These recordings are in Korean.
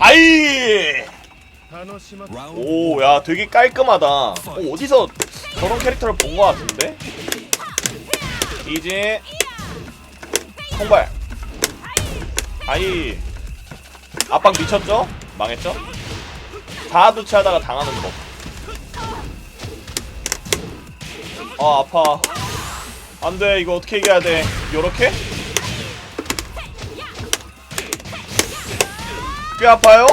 아이 오 야 되게 깔끔하다 어, 어디서 저런 캐릭터를 본 것 같은데 이제 통발 아이 압박 미쳤죠? 망했죠? 자아도취 하다가 당하는 거. 아, 아파. 안 돼, 이거 어떻게 이겨야 돼. 요렇게? 꽤 아파요?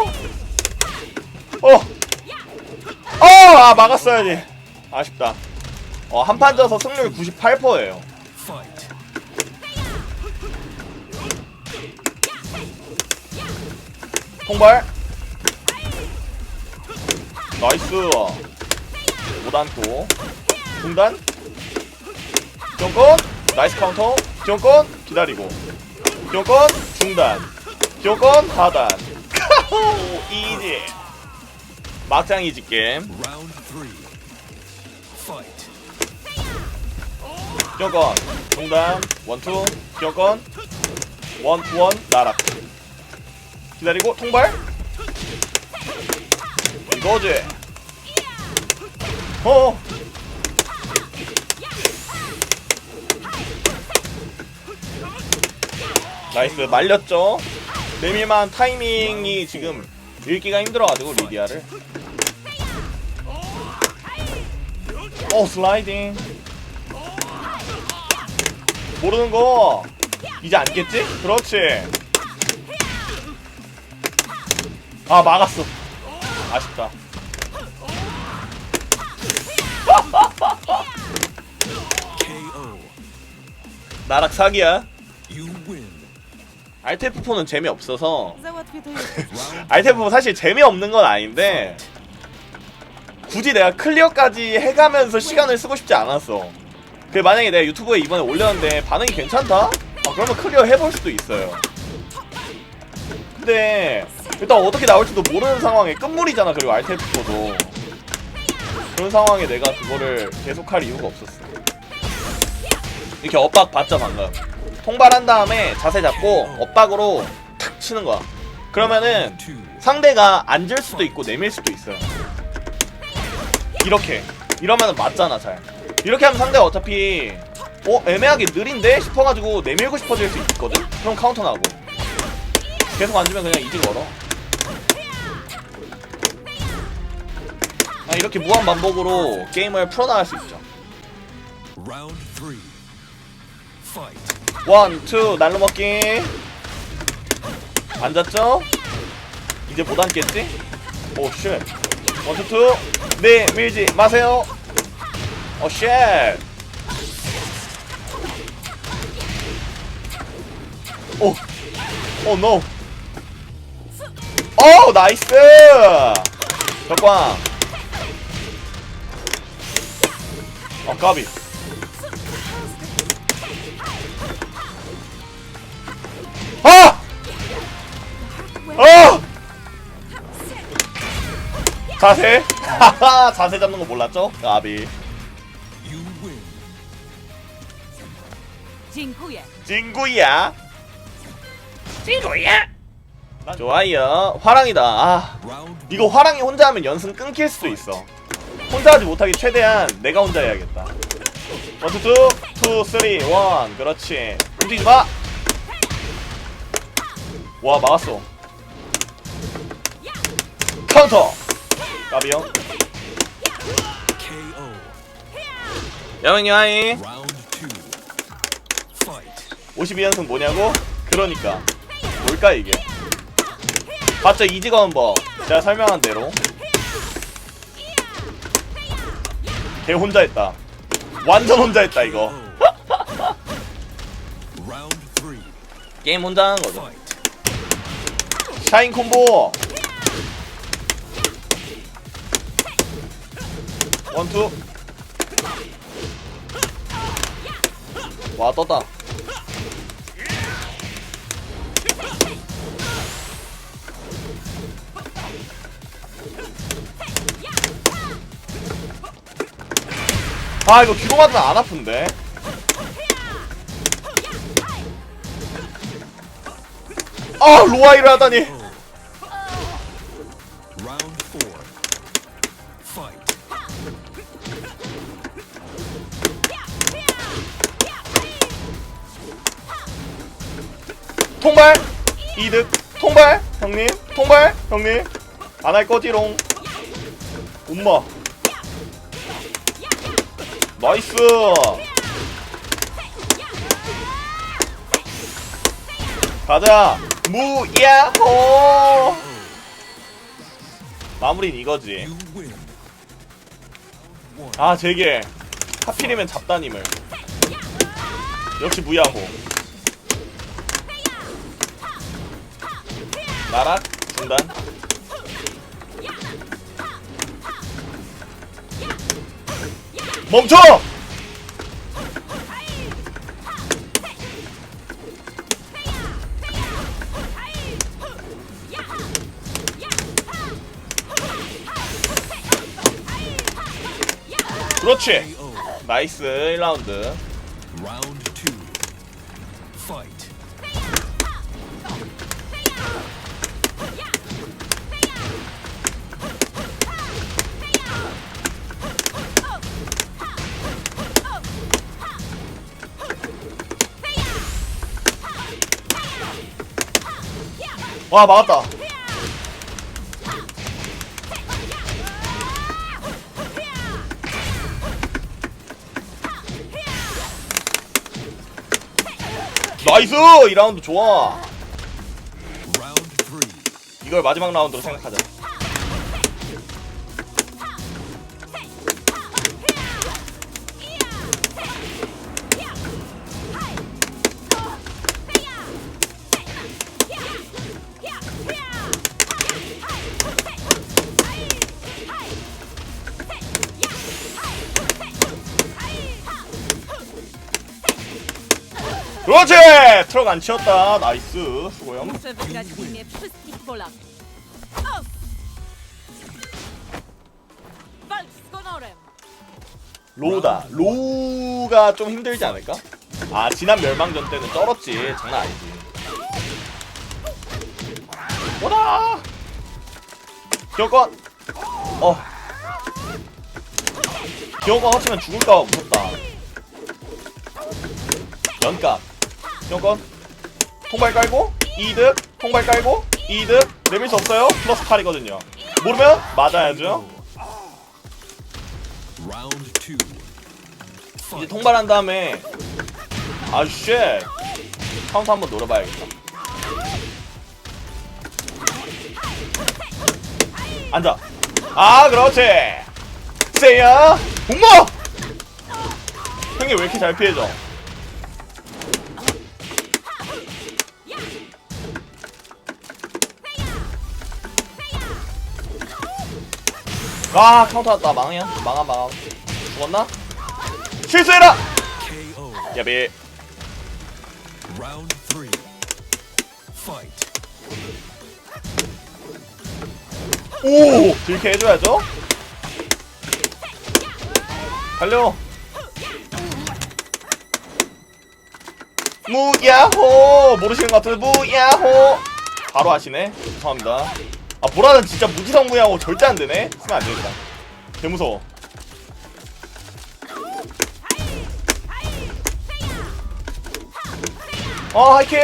어! 어! 아, 막았어야지. 아쉽다. 어, 한 판 져서 승률 98%예요. fight. 통발. 나이스. 못안고 중단. 기용권. 나이스 카운터. 기용권. 기다리고. 기용권. 중단. 기용권. 하단. 이지. 막장 이지 게임. 기어건 중단 원투 기어건 원원 나락 기다리고 통발 이거지 어 나이스 말렸죠 내밀만 타이밍이 지금 읽기가 힘들어가지고 리디아를 어 슬라이딩 모르는 거 이제 안겠지? 그렇지. 아 막았어. 아쉽다. 나락 사기야. You win. 알테프4는 재미없어서 Załatwię to Round 알테프4 사실 재미없는 건 아닌데 굳이 내가 클리어까지 해가면서 시간을 쓰고 싶지 않았어. 그 만약에 내가 유튜브에 이번에 올렸는데 반응이 괜찮다? 아, 그러면 클리어 해볼 수도 있어요. 근데 일단 어떻게 나올지도 모르는 상황에 끝물이잖아. 그리고 알테프4도 그런 상황에 내가 그거를 계속할 이유가 없었어. 이렇게 엇박 봤죠 방금. 통발한 다음에 자세 잡고 엇박으로 탁 치는 거야. 그러면은. 상대가 앉을 수도 있고 내밀 수도 있어요. 이렇게 이러면 맞잖아 잘. 이렇게 하면 상대가 어차피 어 애매하게 느린데 싶어가지고 내밀고 싶어질 수 있거든. 그럼 카운터 나고 계속 앉으면 그냥 이지 걸어. 아 이렇게 무한 반복으로 게임을 풀어나갈 수 있죠. Round three. Fight. 원, 투, 날로 먹기. 앉았죠? 이제 못 앉겠지? 오, 쉣. 원, 투, 투. 네, 밀지 마세요. 오, 쉣. 오, 오, 노. 오, 나이스! 벽광. 어, 까비. 자세? 하하 자세 잡는 거 몰랐죠? 까비. 찡구이야. 찡구이야. 좋아요. 화랑이다. 아 이거 화랑이 혼자 하면 연승 끊길 수도 있어. 혼자 하지 못하게 최대한 내가 혼자 해야겠다. 원투 투, 투 쓰리 원. 그렇지. 움직이지 마! 와 막았어. 카운터 KO. 야맹이 하이 Round two. Fight. 52연승 뭐냐고? 그러니까 뭘까 이게 봤죠 이지건 법 제가 설명한 대로 걔 혼자 했다 완전 혼자 했다 이거. 게임 혼자 하는 거죠. 샤인 콤보 원투. 와 떴다. 아 이거 뒤로 맞으면 안 아픈데? 아 로아이를 하다니 형님 안 할 거지롱. 엄마. 나이스. 가자. 무야호. 마무리는 이거지. 아 제게. 하필이면 잡다님을. 역시 무야호. 나락 중단. 멈춰! 그렇지. 나이스 1라운드 와 막았다. 나이스! 2라운드 좋아. Round three. 이걸 마지막 라운드로 생각하자 그렇지 트럭 안 치웠다 나이스 honorem! 로우다. 로우가 좀 힘들지 않을까? 아 지난 멸망전 때는 쩔었지. 장난 아니지. 뭐다. 기어권. 어. 기어권 합치면 죽을까 봐 무섭다. 연값. 기어권. 통발 깔고 이득. 통발 깔고 이득. 내밀 수 없어요. 플러스 8이거든요. 모르면 맞아야죠. 이제 통발한 다음에 아쉣 카운트 한번 노려봐야겠다 앉아 아 그렇지 세야 엄마 형님 왜 이렇게 잘 피해져 아 카운트 왔다. 망이야 망아 망아 죽었나? 실수해라! 야비. 오! 이렇게 해줘야죠? 달려! 무야호! 모르시는 것 같은데 무야호! 바로 하시네? 죄송합니다 아 보라는 진짜 무지성 무야호 절대 안 되네? 쓰면 안 되겠다. 개 무서워. 아 하이킥!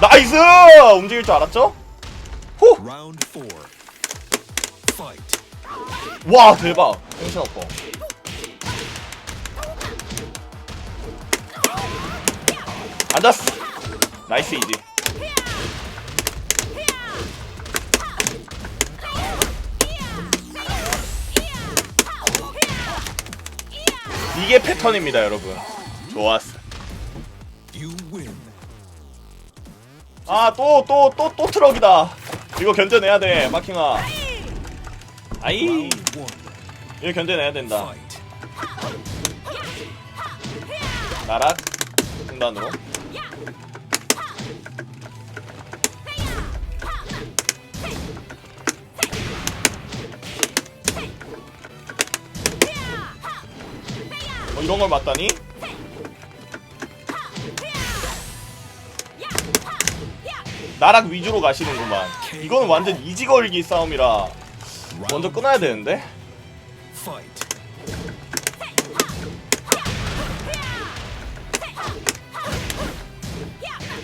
나이스! 움직일 줄 알았죠? Fight. 와 대박 정신 없고. 앉았어 나이스 이지. 이게 패턴입니다 여러분. 좋았어. 아 또 또 또 또 트럭이다. 이거 견뎌내야 돼 마킹아. 아이. 이거 견뎌내야 된다. 나락 중단으로 어, 이런 걸 맞다니? 나락 위주로 가시는구만 이거는 완전 이지걸기 싸움이라 먼저 끊어야 되는데 Fight.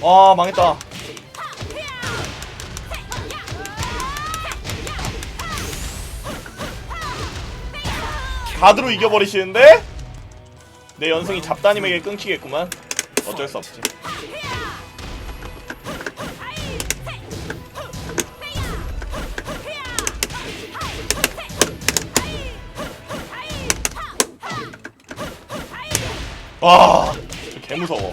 아 망했다. 가드로 이겨버리시는데? 내 연승이 잡다님에게 끊기겠구만. 어쩔 수 없지 와 개 무서워.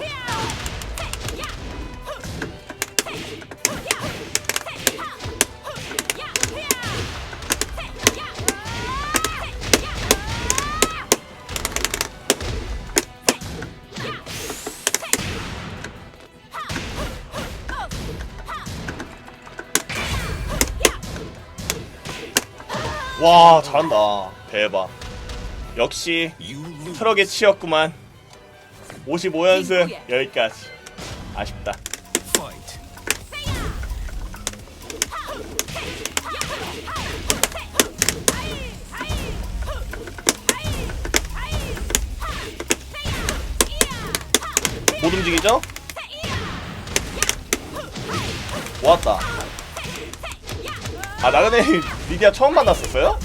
와 잘한다. 대박. 역시. 트럭에 치였구만 55연승 여기까지 아쉽다. 못 움직이죠? 모았다 아 나그네 리디아 처음 만났었어요?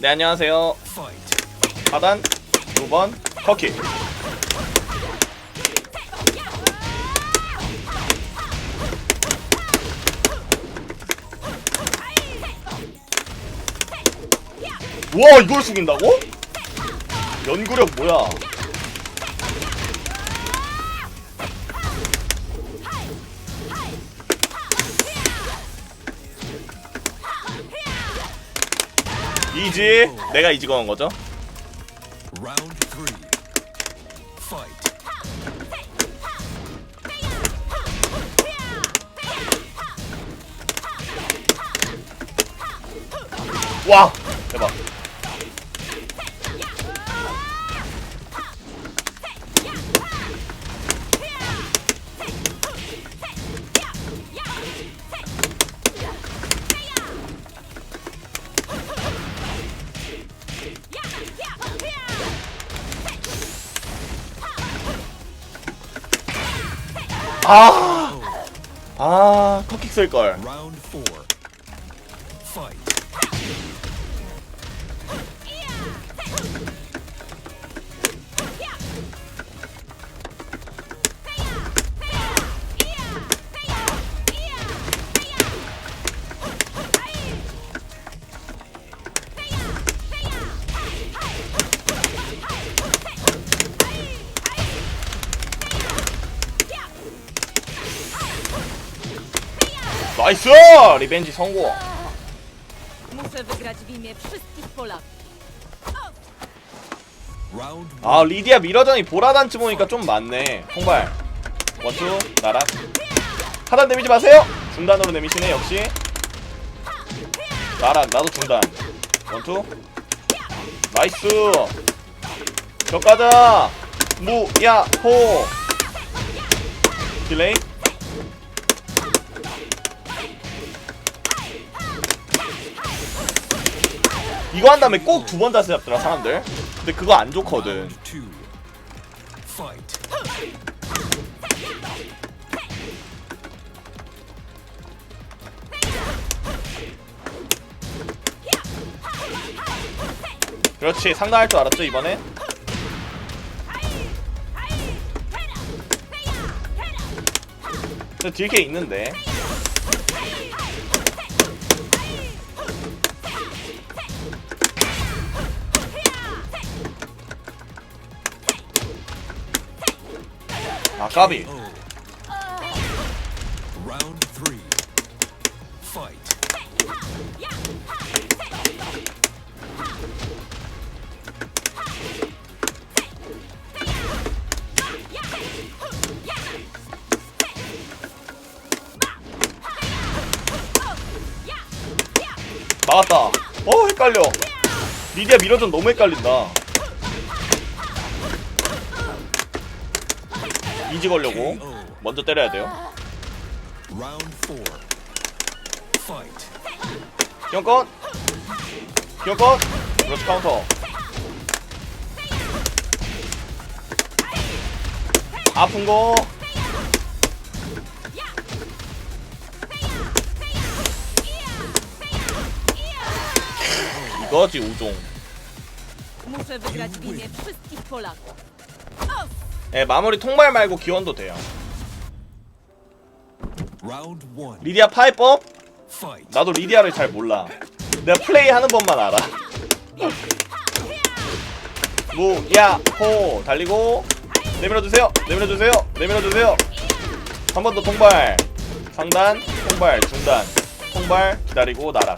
네 안녕하세요. 하단 2번 커키 와 이걸 숙인다고? 연구력 뭐야 이지 내가 이지고 한 거죠. 와 아, 아, 컵킥 쓸걸. 나이스! 리벤지 성공. Muszę wygrać w imię wszystkich Polaków. Round 아, 리디아 미러전이 보라단치 보니까 좀 많네. 통발. 원투, 나락. 하단 내미지 마세요! 중단으로 내미시네, 역시. 나락, 나도 중단. 원투. 나이스! 벽 가자! 무, 야, 호! 딜레이. 이거 한 다음에 꼭 두 번 자세 잡더라, 사람들. 근데 그거 안 좋거든. 그렇지 상당할 줄 알았죠 이번에 저 딜게 있는데 까비 KO. Round three. Fight. 막았다 어 헷갈려 리디아 미러전 너무 헷갈린다 이지 걸려고. 먼저 때려야 돼요. 기영권 기영권 그렇지 카운터 아픈 거 이거지 우종 Muszę wygrać w imię wszystkich Polaków. 예, 마무리 통발 말고 기원도 돼요. 리디아 파이법. 나도 리디아를 잘 몰라. 내가 플레이 하는 법만 알아. 무야호 달리고. 내밀어주세요. 내밀어주세요. 내밀어주세요. 한 번 더 통발. 상단 통발 중단. 통발 기다리고 나락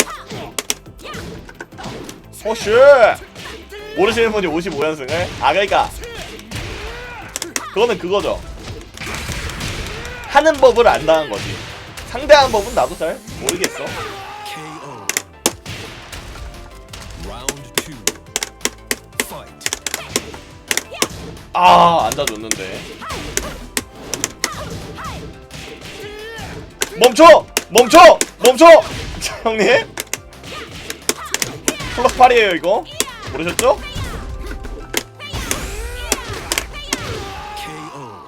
호슈 모르시는 분이 55연승을? 아 그러니까 그거는 그거죠. 하는 법을 안다는 거지. 상대하는 법은 나도 잘 모르겠어. 아 앉아줬는데. 멈춰! 멈춰! 멈춰! 자, 형님? 플러스 8이에요 이거? 모르셨죠?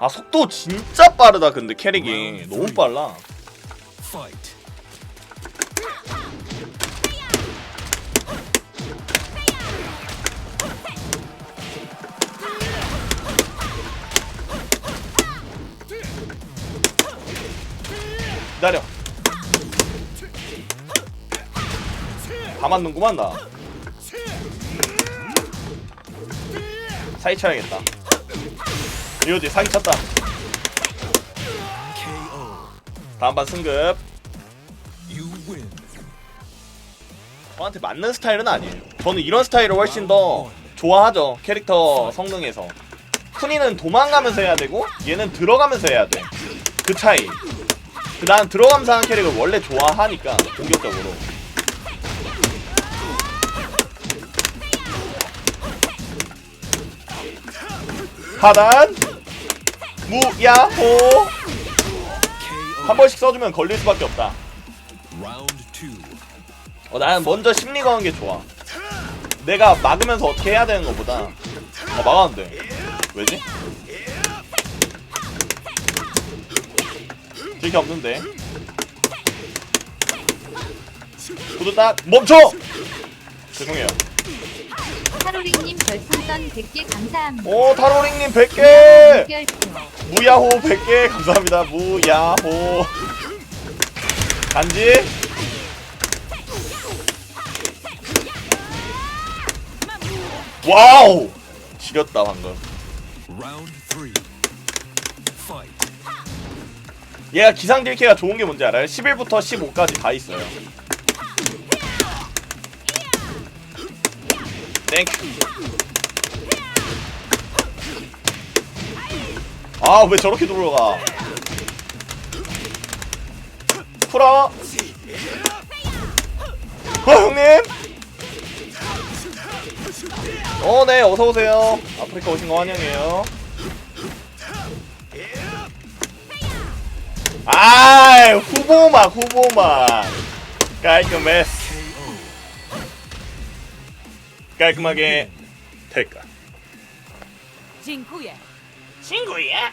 아 속도 진짜 빠르다 근데 캐릭이. 너무 빨라. 기다려. 다 맞는구만 나. 사기 쳐야겠다 이거지 사기 쳤다 KO. 다음 반 승급. 저한테 맞는 스타일은 아니에요. 저는 이런 스타일을 훨씬 더 좋아하죠. 캐릭터 성능에서. 푸니는 도망가면서 해야 되고 얘는 들어가면서 해야 돼. 그 차이. 그 나는 들어가면서 하는 캐릭을 원래 좋아하니까 공격적으로. 하단 무야호. 한 번씩 써주면 걸릴 수밖에 없다. 어, 나는 먼저 심리 거는 게 좋아. 내가 막으면서 어떻게 해야 되는 것보다 어, 막았는데 왜지? 질게 없는데 구두 딱 멈춰! 죄송해요 하루링님 별풍선 100개 감사합니다. 오 타로링님 100개! 물결표. 무야호 100개 감사합니다 무야호 간지 와우 지렸다 방금 Round three. Fight. 얘가 기상 딜캐가 좋은 게 뭔지 알아요? 11부터 15까지 다 있어요 아 왜 저렇게 들어가? 풀어. 어 형님. 어네 어서오세요. 아프리카 오신 거 환영해요. 아 후보막 후보막 깔끔했어. 깔끔하게 될까 Dziękuję. 친구야